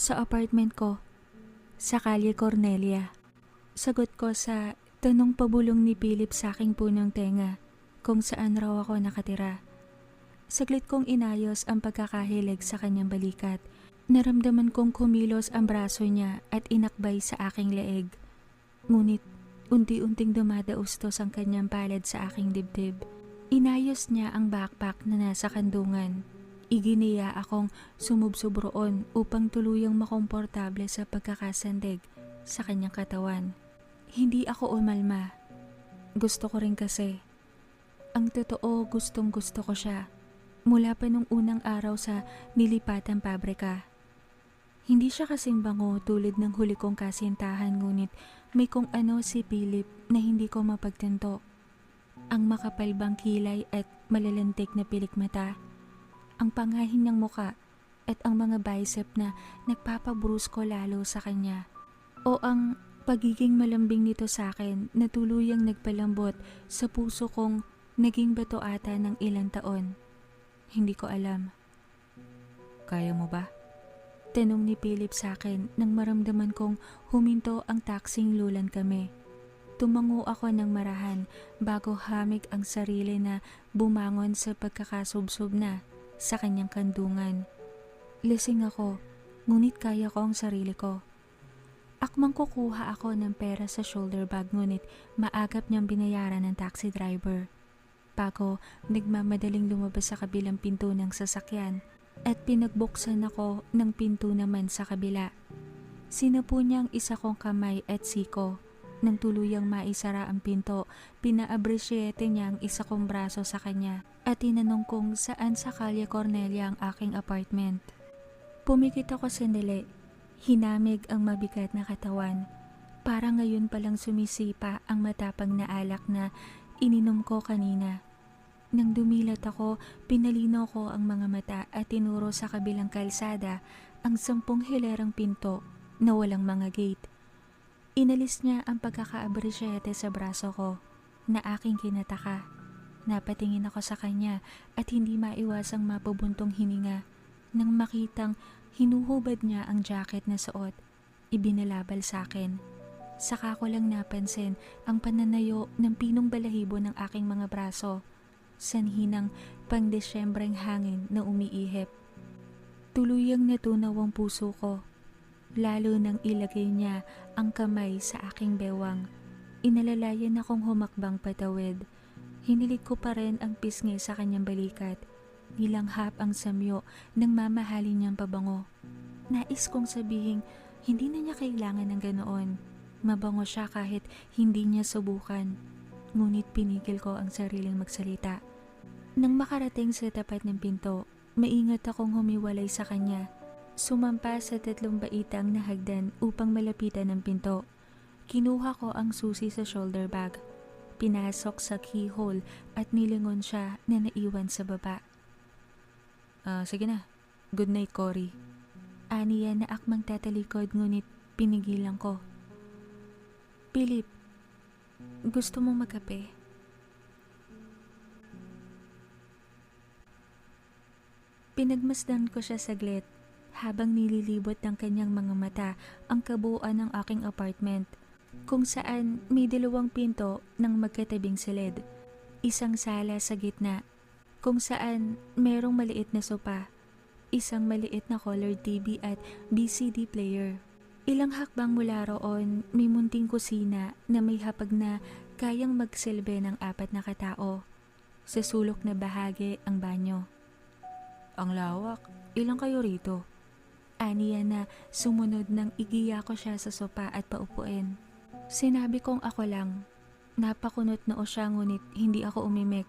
Sa apartment ko, sa Kalye Cornelia. Sagot ko sa tanong pabulong ni Philip sa aking punong tenga kung saan raw ako nakatira. Saglit kong inayos ang pagkakahilig sa kanyang balikat. Naramdaman kong kumilos ang braso niya at inakbay sa aking leeg. Ngunit unti-unting dumadaustos ang kanyang palad sa aking dibdib. Inayos niya ang backpack na nasa kandungan. Iginiya akong sumubsobroon upang tuluyang makomportable sa pagkakasandig sa kanyang katawan. Hindi ako umalma. Gusto ko rin kasi. Ang totoo gustong gusto ko siya. Mula pa nung unang araw sa nilipatang pabrika. Hindi siya kasing bango tulad ng huli kong kasintahan ngunit may kung ano si Philip na hindi ko mapagtanto. Ang makapal bang kilay at malalantik na pilik mata. Ang pangahin ng muka at ang mga bicep na nagpapabrusko lalo sa kanya. O ang pagiging malambing nito sa akin na tuluyang nagpalambot sa puso kong naging bato ata ng ilang taon. Hindi ko alam. Kaya mo ba? Tanong ni Philip sa akin nang maramdaman kong huminto ang taksing lulan kami. Tumango ako ng marahan bago hamig ang sarili na bumangon sa pagkakasubsob na sa kanyang kandungan. Lasing ako, ngunit kaya ko ang sarili ko. Akmang kukuha ako ng pera sa shoulder bag ngunit maagap niyang binayaran ng taxi driver. Bago nagmamadaling lumabas sa kabilang pinto ng sasakyan at pinagbuksan ako ng pinto naman sa kabila. Sinapo niya ang isa kong kamay at siko. Nang tuluyang maisara ang pinto, pinaabrisyete niya ang isa kong braso sa kanya at tinanong kung saan sa Kalye Cornelia ang aking apartment. Pumikit ako sandali. Hinamig ang mabigat na katawan. Para ngayon palang sumisipa ang matapang na alak na ininom ko kanina. Nang dumilat ako, pinalino ko ang mga mata at tinuro sa kabilang kalsada ang sampung hilerang pinto na walang mga gate. Inalis niya ang pagkakaabrisyete sa braso ko na aking kinataka. Napatingin ako sa kanya at hindi maiwasang mapabuntong hininga nang makitang hinuhubad niya ang jacket na suot. Ibinalabal sa akin. Saka ko lang napansin ang pananayo ng pinong balahibo ng aking mga braso sanhi ng pangdesyembreng hangin na umiihip. Tuluyang natunaw ang puso ko, lalo nang ilagay niya ang kamay sa aking bewang. Inalalayan akong humakbang patawid. Hinilig ko pa rin ang pisngi sa kanyang balikat. Nilanghap ang samyo ng mamahalin niyang pabango. Nais kong sabihin, hindi na niya kailangan ng ganoon. Mabango siya kahit hindi niya subukan. Ngunit pinigil ko ang sariling magsalita. Nang makarating sa tapat ng pinto, maingat akong humiwalay sa kanya. Sumampa sa tatlong baitang na hagdan upang malapitan ng pinto. Kinuha ko ang susi sa shoulder bag. Pinasok sa keyhole at nilingon siya na naiwan sa baba. Ah, sige na. Good night, Cory. Aniya na akmang tatalikod ngunit pinigilan ko. Philip, gusto mong magkape? Pinagmasdan ko siya saglit habang nililibot ng kanyang mga mata ang kabuuan ng aking apartment kung saan may dalawang pinto ng magkatabing silid. Isang sala sa gitna kung saan merong maliit na sopa, isang maliit na color TV at BCD player. Ilang hakbang mula roon, may munting kusina na may hapag na kayang magsilbi ng apat na katao. Sa sulok na bahagi ang banyo. Ang lawak. Ilang kayo rito? Aniya na sumunod nang igiya ko siya sa sopa at paupuin. Sinabi kong ako lang. Napakunot noo siya ngunit hindi ako umimik.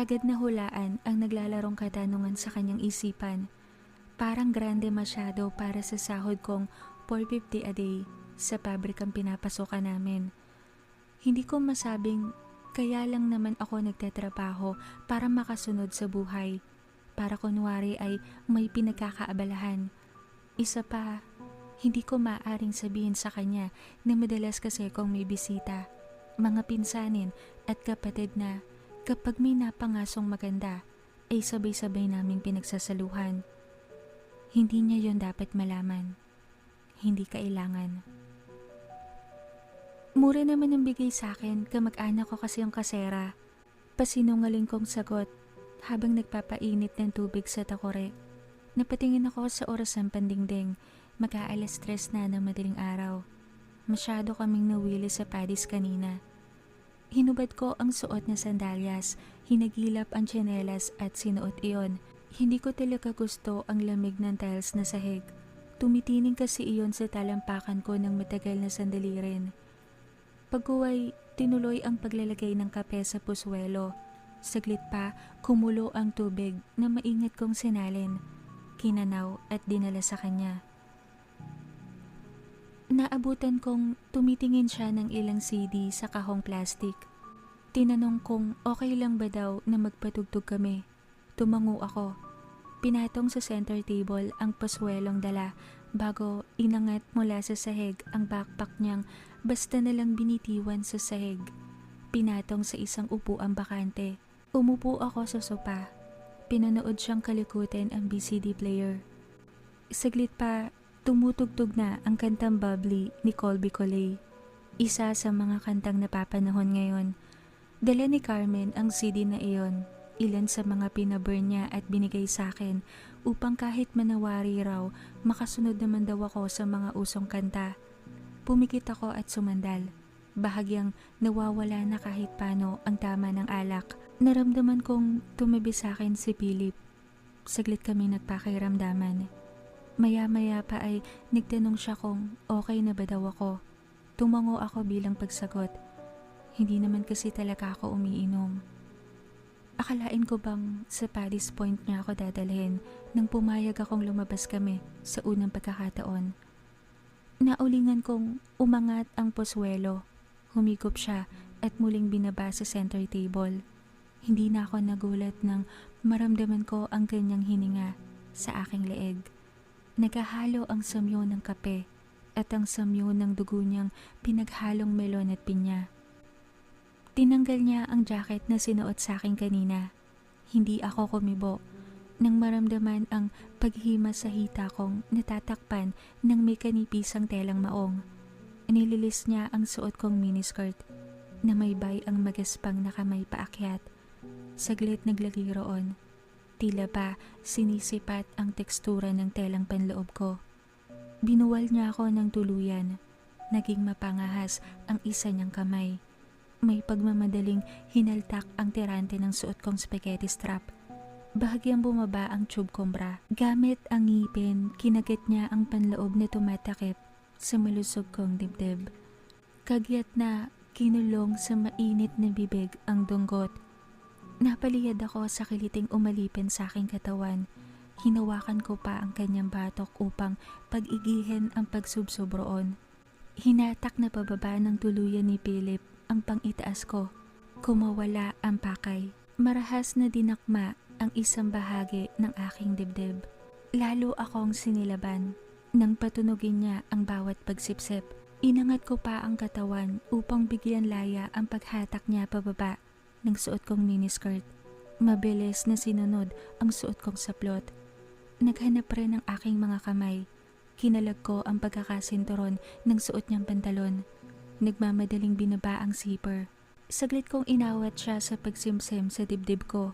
Agad na hulaan ang naglalarong katanungan sa kanyang isipan. Parang grande masyado para sa sahod kong 450 a day sa pabrikang pinapasokan namin. Hindi ko masabing kaya lang naman ako nagtatrabaho para makasunod sa buhay para kunwari ay may pinagkakaabalahan. Isa pa, hindi ko maaring sabihin sa kanya na madalas kasi kung may bisita, mga pinsanin at kapatid na kapag may napangasong maganda, ay sabay-sabay naming pinagsasaluhan. Hindi niya yon dapat malaman. Hindi kailangan. Mura naman ang bigay sa akin, kamag-anak ko kasi yung kasera. Pasinungaling kong sagot habang nagpapainit ng tubig sa takore. Napatingin ako sa oras ng pandingding, mag-aalas stress na ng madaling araw. Masyado kaming nawili sa padis kanina. Hinubad ko ang suot na sandalyas, hinagilap ang tsinelas at sinuot iyon. Hindi ko talaga gusto ang lamig ng tiles na sahig. Tumitining kasi iyon sa talampakan ko ng matagal na sandali rin. Pagkuway, tinuloy ang paglalagay ng kape sa puswelo. Saglit pa, kumulo ang tubig na maingat kong sinalin. Kinanaw at dinala sa kanya. Naabutan kong tumitingin siya ng ilang CD sa kahong plastic. Tinanong kong okay lang ba daw na magpatugtog kami. Tumango ako. Pinatong sa center table ang paswelong dala bago inangat mula sa sahig ang backpack niyang basta na lang binitiwan sa sahig. Pinatong sa isang upuang bakante. Umupo ako sa sopa. Pinanood siyang kalikutin ang BCD player. Saglit pa, tumutugtog na ang kantang Bubbly ni Colby Coley. Isa sa mga kantang napapanahon ngayon. Dala ni Carmen ang CD na iyon, ilan sa mga pinaburn niya at binigay sa akin upang kahit manawari raw, makasunod naman daw ako sa mga usong kanta. Pumikit ako at sumandal. Bahagyang nawawala na kahit paano ang tama ng alak. Naramdaman kong tumabi sa akin si Philip. Saglit kami nagpakiramdaman. Maya-maya pa ay nagtanong siya kung okay na ba daw ako. Tumango ako bilang pagsagot. Hindi naman kasi talaga ako umiinom. Akalain ko bang sa Paddy's Point niya ako dadalhin nang pumayag akong lumabas kami sa unang pagkakataon. Naulingan kong umangat ang poswelo. Humigop siya at muling binaba sa center table. Hindi na ako nagulat nang maramdaman ko ang kanyang hininga sa aking leeg. Nagahalo ang samyo ng kape at ang samyo ng dugo niyang pinaghalong melon at pinya. Tinanggal niya ang jacket na sinuot sa akin kanina. Hindi ako kumibo nang maramdaman ang paghima sa hita kong natatakpan ng may kanipisang telang maong. Nililis niya ang suot kong miniskirt na may bay ang magaspang na kamay paakyat. Saglit naglagi roon. Tila ba sinisipat ang tekstura ng telang panloob ko. Binuwal niya ako ng tuluyan. Naging mapangahas ang isa niyang kamay. May pagmamadaling hinaltak ang tirante ng suot kong spaghetti strap. Bahagyang bumaba ang tube kong bra. Gamit ang ngipin, kinagat niya ang panloob na tumatakip sa malusog kong dibdib. Kagyat na kinulong sa mainit na bibig ang dunggot. Napaliyad ako sa kiliting umalipin sa aking katawan. Hinawakan ko pa ang kanyang batok upang pag-igihin ang pagsubsob. Hinatak na pababa ng tuluyan ni Philip ang pangitaas ko. Kumawala ang pakay. Marahas na dinakma ang isang bahagi ng aking dibdib. Lalo akong sinilaban. Nang patunogin niya ang bawat pagsipsip, inangat ko pa ang katawan upang bigyan laya ang paghatak niya pababa ng suot kong miniskirt. Mabilis na sinunod ang suot kong saplot. Naghanap rin ang aking mga kamay. Kinalag ko ang pagkakasinturon ng suot niyang pantalon. Nagmamadaling binaba ang zipper. Saglit kong inawat siya sa pagsimsim sa dibdib ko.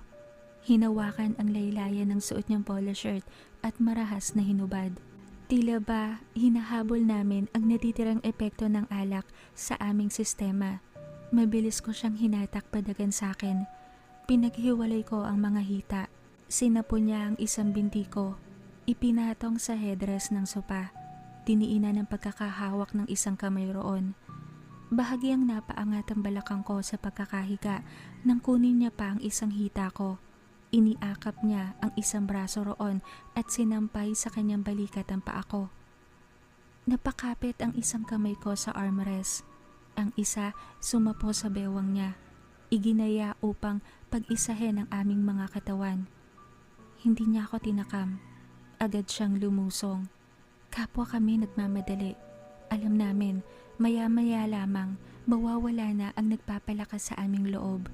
Hinawakan ang laylayan ng suot niyang polo shirt at marahas na hinubad. Tila ba hinahabol namin ang natitirang epekto ng alak sa aming sistema. Mabilis ko siyang hinatak padagan sa akin. Pinaghiwalay ko ang mga hita. Sinapo niya ang isang binti ko. Ipinatong sa headrest ng sopa. Tiniinan ng pagkakahawak ng isang kamay roon. Bahagyang napaangat ang balakang ko sa pagkakahiga nang kunin niya pa ang isang hita ko. Iniakap niya ang isang braso roon at sinampay sa kanyang balikat ang paa ko. Napakapit ang isang kamay ko sa armrest. Ang isa sumapo sa bewang niya. Iginaya upang pag-isahin ang aming mga katawan. Hindi niya ako tinakam. Agad siyang lumusong. Kapwa kami nagmamadali. Alam namin, maya-maya lamang, mawawala na ang nagpapalakas sa aming loob.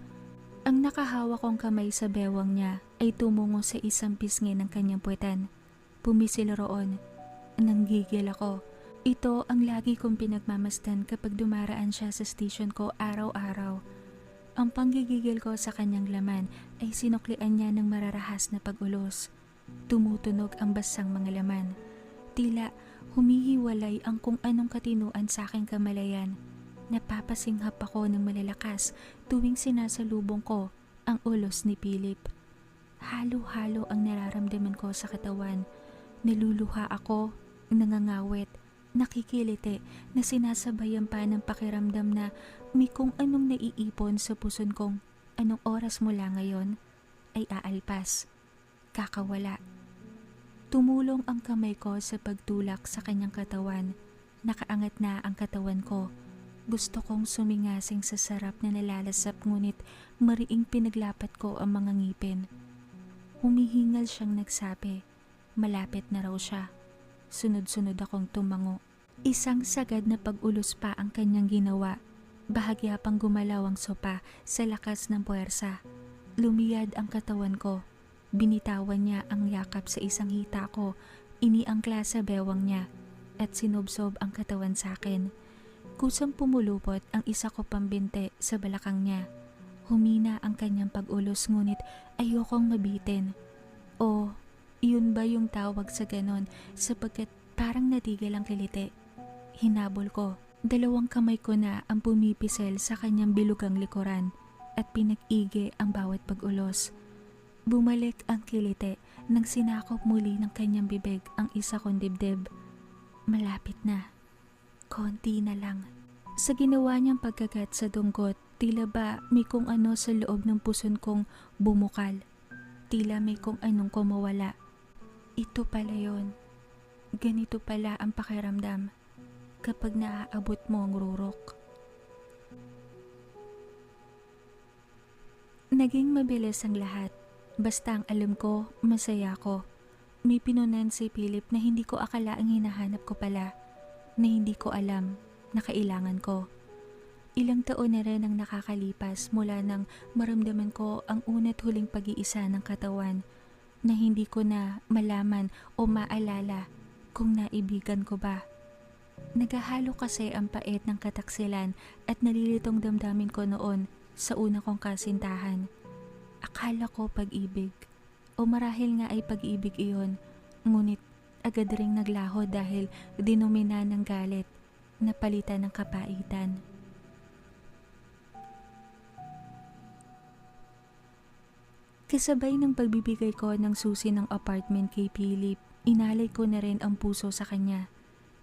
Ang nakahawa kong kamay sa bewang niya ay tumungo sa isang pisngi ng kanyang puwetan. Pumisil roon. Nanggigil ako. Ito ang lagi kong pinagmamasdan kapag dumaraan siya sa station ko araw-araw. Ang panggigigil ko sa kanyang laman ay sinuklian niya ng mararahas na pagulos. Tumutunog ang basang mga laman. Tila humihiwalay ang kung anong katinuan sa aking kamalayan. Napapasinghap ako ng malalakas tuwing sinasalubong ko ang ulos ni Philip. Halo-halo ang nararamdaman ko sa katawan. Naluluha ako, nangangawit, nakikiliti na sinasabayan pa ng pakiramdam na may kung anong naiipon sa puson kong anong oras mula ngayon ay aalpas, kakawala. Tumulong ang kamay ko sa pagtulak sa kanyang katawan. Nakaangat na ang katawan ko. Gusto kong sumingasing sa sarap na nalalasap ngunit mariing pinaglapat ko ang mga ngipin. Humihingal siyang nagsabi. Malapit na raw siya. Sunod-sunod akong tumango. Isang sagad na pag-ulos pa ang kanyang ginawa. Bahagya pang gumalaw ang sopa sa lakas ng puwersa. Lumiyad ang katawan ko. Binitawan niya ang yakap sa isang hita ko. Iniangkla sa bewang niya at sinubsob ang katawan sa akin. Kusang pumulupot ang isa ko pambinte sa balakang niya. Humina ang kanyang pag-ulos ngunit ayokong mabitin. O, yun ba yung tawag sa ganon sapagkat parang natigil ang kiliti. Hinabol ko. Dalawang kamay ko na ang pumipisel sa kanyang bilugang likuran at pinag-igi ang bawat pag-ulos. Bumalik ang kiliti nang sinakop muli ng kanyang bibig ang isa kong dibdib. Malapit na. Konti na lang. Sa ginawa niyang pagkagat sa dunggot, tila ba may kung ano sa loob ng puson kong bumukal. Tila may kung anong kumawala. Ito pala yon. Ganito pala ang pakiramdam kapag naaabot mo ang rurok. Naging mabilis ang lahat. Basta ang alam ko, masaya ko. May pinunan si Philip na hindi ko akalaang hinahanap ko pala. Na hindi ko alam na kailangan ko. Ilang taon na rin ang nakakalipas mula nang maramdaman ko ang unat huling pag-iisa ng katawan na hindi ko na malaman o maalala kung naibigan ko ba. Nagahalo kasi ang pait ng kataksilan at nalilitong damdamin ko noon sa una kong kasintahan. Akala ko pag-ibig o marahil nga ay pag-ibig iyon ngunit agad ring naglaho dahil dinumina ng galit na palitan ng kapaitan. Kasabay ng pagbibigay ko ng susi ng apartment kay Philip, inalay ko na rin ang puso sa kanya.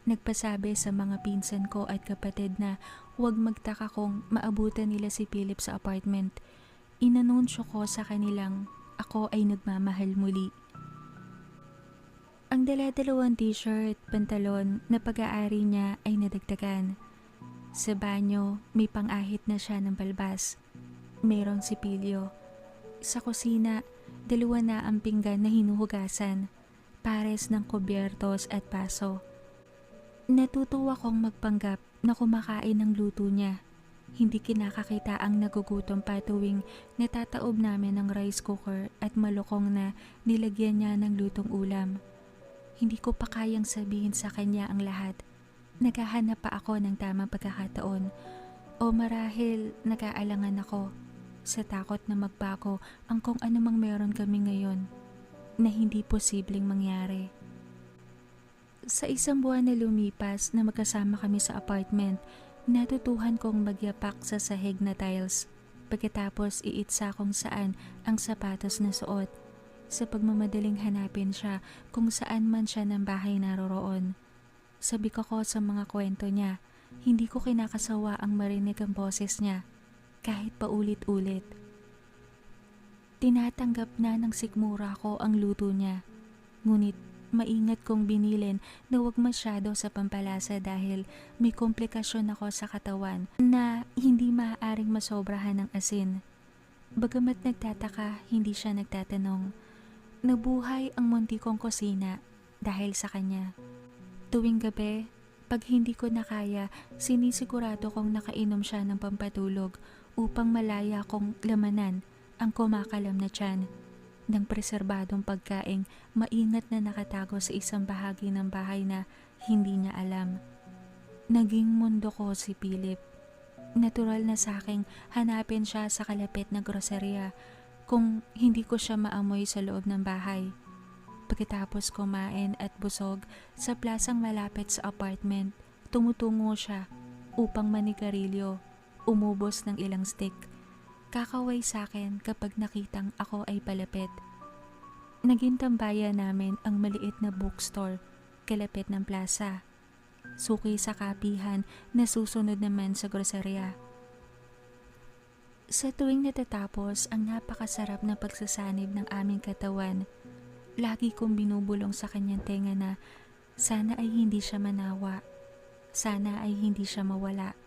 Nagpasabi sa mga pinsan ko at kapatid na huwag magtaka kung maabutan nila si Philip sa apartment. Inanunsyo ko sa kanilang ako ay nagmamahal muli. Ang dala-dalawang t-shirt, pantalon na pag-aari niya ay nadagdagan. Sa banyo, may pang-ahit na siya ng balbas. Mayroong sipilyo. Sa kusina, dalawa na ang pinggan na hinuhugasan, pares ng kubyertos at paso. Natutuwa kong magpanggap na kumakain ng luto niya. Hindi kinakakita ang nagugutom pa tuwing natataob namin ng rice cooker at malukong na nilagyan niya ng lutong ulam. Hindi ko pa kayang sabihin sa kanya ang lahat. Naghahanap pa ako ng tamang pagkakataon o marahil nag-aalangan ako sa takot na magbago ang kung anumang meron kami ngayon na hindi posibleng mangyari. Sa isang buwan na lumipas na magkasama kami sa apartment, natutuhan kong magyapak sa sahig na tiles pagkatapos iitsa kung saan ang sapatos na suot sa pagmamadaling hanapin siya kung saan man siya ng bahay naroroon. Sabi ko ko sa mga kwento niya, hindi ko kinakasawa ang marinig ang boses niya, kahit paulit-ulit. Tinatanggap na ng sikmura ko ang luto niya, ngunit maingat kong binilin na huwag masyado sa pampalasa dahil may komplikasyon ako sa katawan na hindi maaaring masobrahan ng asin. Bagamat nagtataka, hindi siya nagtatanong. Nabuhay ang munti kong kusina dahil sa kanya. Tuwing gabi, pag hindi ko na kaya, sinisigurado kong nakainom siya ng pampatulog upang malaya kong lamanan ang kumakalam na tiyan ng preserbadong pagkaing maingat na nakatago sa isang bahagi ng bahay na hindi niya alam. Naging mundo ko si Philip. Natural na sa aking hanapin siya sa kalapit na groceria kung hindi ko siya maamoy sa loob ng bahay. Pagkatapos kumain at busog sa plasang malapit sa apartment, tumutungo siya upang manigarilyo, umubos ng ilang stick. Kakaway sa akin kapag nakitang ako ay palapit. Naging tambayan namin ang maliit na bookstore kalapit ng plaza. Suki sa kapihan na susunod naman sa groceria. Sa tuwing natatapos ang napakasarap na pagsasanib ng aming katawan, lagi kong binubulong sa kanyang tenga na sana ay hindi siya manawa. Sana ay hindi siya mawala.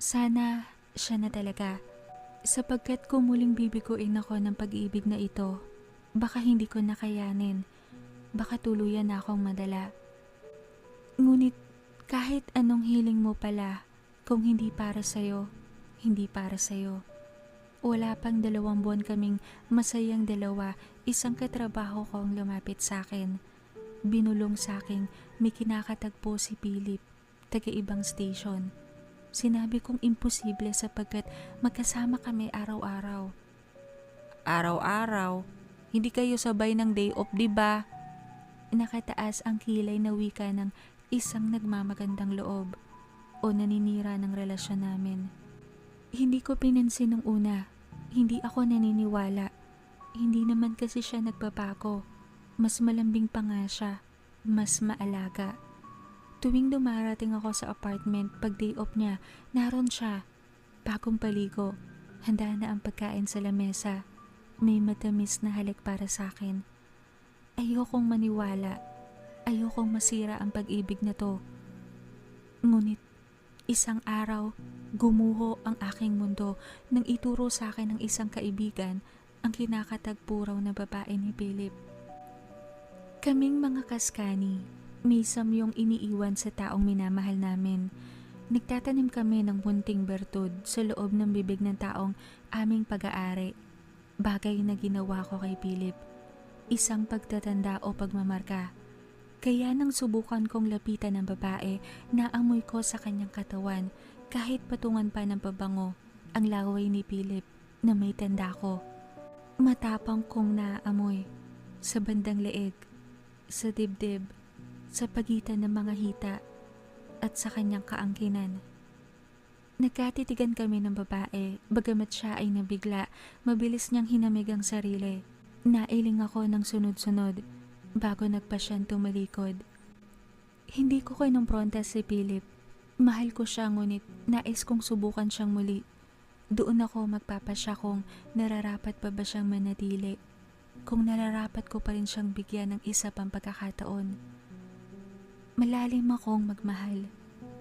Sana siya na talaga. Sapagkat kung muling bibiguin ako ng pag-ibig na ito, baka hindi ko nakayanin. Baka tuluyan na akong madala. Ngunit kahit anong hiling mo pala, kung hindi para sa'yo, hindi para sa'yo. Wala pang dalawang buwan kaming masayang dalawa, isang katrabaho ko ang lumapit sa akin. Binulong sa akin, may kinakatagpo si Philip, taga ibang station. Sinabi kong imposible sapagkat magkasama kami araw-araw. Araw-araw? Hindi kayo sabay ng day off, di ba? Nakataas ang kilay na wika ng isang nagmamagandang loob o naninira ng relasyon namin. Hindi ko pinansin nung una. Hindi ako naniniwala. Hindi naman kasi siya nagbabago. Mas malambing pa nga siya. Mas maalaga. Tuwing dumarating ako sa apartment pag day off niya, naroon siya. Bagong paligo. Handa na ang pagkain sa lamesa. May matamis na halik para sa akin. Ayokong maniwala. Ayokong masira ang pag-ibig na to. Ngunit isang araw, gumuho ang aking mundo nang ituro sa akin ng isang kaibigan ang kinakatagpo raw na babae ni Philip. Kaming mga kaskani, may samyong iniiwan sa taong minamahal namin. Nagtatanim kami ng munting bertud sa loob ng bibig ng taong aming pag-aari. Bagay na ginawa ko kay Philip. Isang pagtatanda o pagmamarka. Kaya nang subukan kong lapitan ng babae, naamoy ko sa kanyang katawan kahit patungan pa ng pabango ang laway ni Philip na may tanda ko. Matapang kong naamoy sa bandang leeg, sa dibdib, sa pagitan ng mga hita at sa kanyang kaangkinan. Nagkatitigan kami ng babae, bagamat siya ay nabigla, mabilis niyang hinamig ang sarili. Nailing ako ng sunod-sunod bago nagpa siyang tumalikod. Hindi ko kinumpronta si Philip. Mahal ko siya ngunit nais kong subukan siyang muli. Doon ako magpapasya kung nararapat pa ba siyang manatili. Kung nararapat ko pa rin siyang bigyan ng isa pang pagkakataon. Malalim akong magmahal.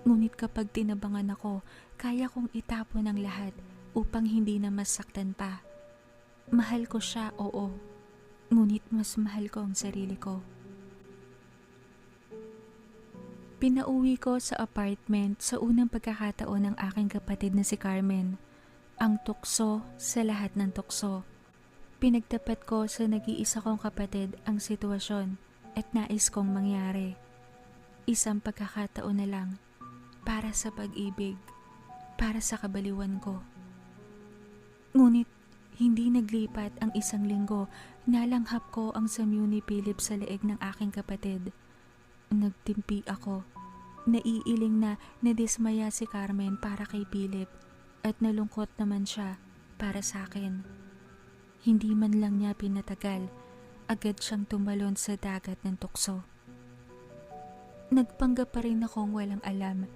Ngunit kapag tinabangan ako, kaya kong itapon ang lahat upang hindi na masaktan pa. Mahal ko siya, oo. Ngunit mas mahal ko ang sarili ko. Pinauwi ko sa apartment sa unang pagkakataon ng aking kapatid na si Carmen. Ang tukso sa lahat ng tukso. Pinagtapat ko sa nag-iisa kong kapatid ang sitwasyon at nais kong mangyari. Isang pagkakataon na lang para sa pag-ibig, para sa kabaliwan ko. Ngunit hindi naglipat ang isang linggo, nalanghap ko ang samyu ni Philip sa leeg ng aking kapatid. Nagtimpi ako. Naiiling na nadismaya si Carmen para kay Philip at nalungkot naman siya para sa akin. Hindi man lang niya pinatagal, agad siyang tumalon sa dagat ng tukso. Nagpanggap pa rin akong walang alam.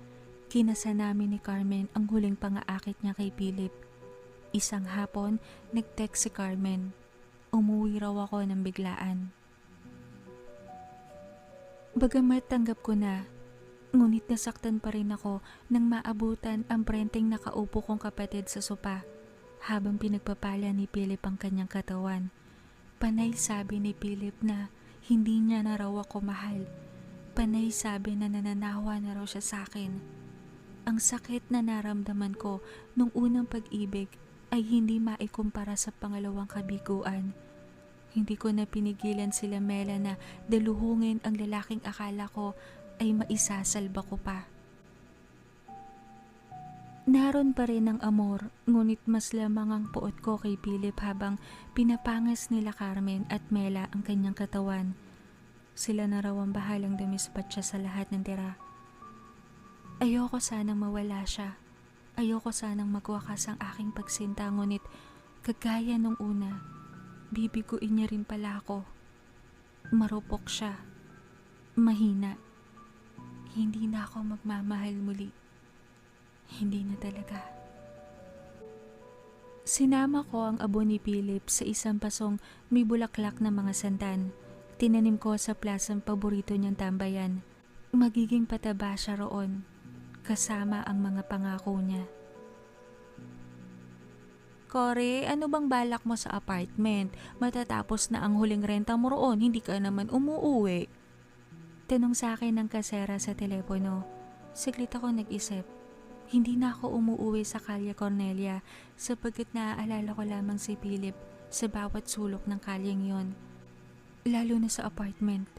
Kinasa namin ni Carmen ang huling pangaakit niya kay Philip. Isang hapon, nag-text si Carmen. Umuwi raw ako ng biglaan. Bagamat tanggap ko na, ngunit nasaktan pa rin ako nang maabutan ang prenteng nakaupo kong kapatid sa sopa habang pinagpapala ni Philip ang kanyang katawan. Panay sabi ni Philip na hindi niya na raw ako mahal. Panay sabi na nananawa na raw siya sa akin. ang sakit na naramdaman ko nung unang pag-ibig ay hindi maikumpara sa pangalawang kabiguan. Hindi ko na pinigilan sila Mela na daluhungin ang lalaking akala ko ay maisasalba ko pa. Naroon pa rin ang amor, ngunit mas lamang ang puot ko kay Philip habang pinapangas nila Carmen at Mela ang kanyang katawan. Sila na raw ang bahalang dumispat siya sa lahat ng tira. Ayoko sanang mawala siya. Ayoko sanang magwakas ang aking pagsinta ngunit kagaya nung una, bibiguin niya rin pala ako. Marupok siya. Mahina. Hindi na ako magmamahal muli. Hindi na talaga. Sinama ko ang abo ni Philip sa isang pasong may bulaklak na mga sandan. Tinanim ko sa plasang paborito niyang tambayan. Magiging pataba siya roon, kasama ang mga pangako niya. Kore, ano bang balak mo sa apartment? Matatapos na ang huling renta mo roon, hindi ka naman umuuwi. Tanong sa akin ng kasera sa telepono. Saglit ako nag-isip. Hindi na ako umuuwi sa Kalye Cornelia sapagkat naaalala ko lamang si Philip sa bawat sulok ng kalyeng yon. Lalo na sa apartment.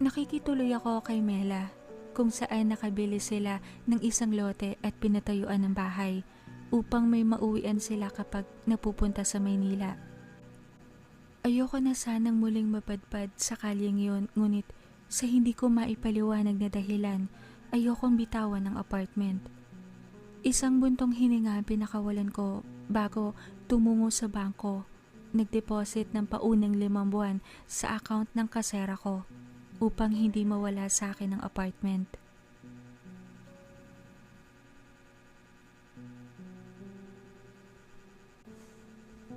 Nakikituloy ako kay Mela kung saan nakabili sila ng isang lote at pinatayuan ng bahay upang may mauwian sila kapag napupunta sa Maynila. Ayoko na sanang muling mapadpad sa kalyeng yon ngunit sa hindi ko maipaliwanag na dahilan ayokong bitawan ng apartment. Isang buntong hininga pinakawalan ko bago tumungo sa bangko. Nagdeposit ng paunang limang buwan sa account ng kasera ko upang hindi mawala sa akin ang apartment.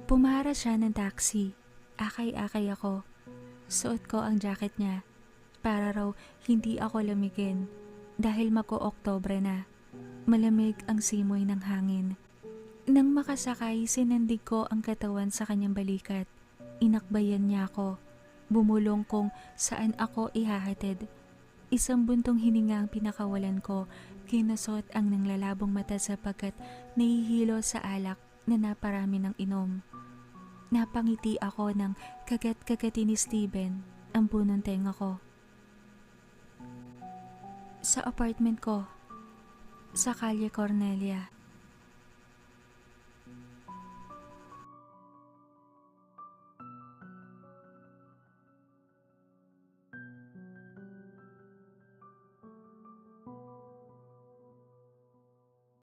Pumara siya ng taxi. Akay-akay ako. Suot ko ang jacket niya para raw hindi ako lamigin dahil mako-Oktobre na. Malamig ang simoy ng hangin. Nang makasakay, sinandig ko ang katawan sa kanyang balikat. Inakbayan niya ako. Bumulong kung saan ako ihahatid. Isang buntong hininga ang pinakawalan ko. Kinusot ang nanglalabong mata sapagkat nahihilo sa alak na naparami ng inom. Napangiti ako ng kagat-kagati ni Steven ang punong tenga ko. Sa apartment ko, sa Kalye Cornelia.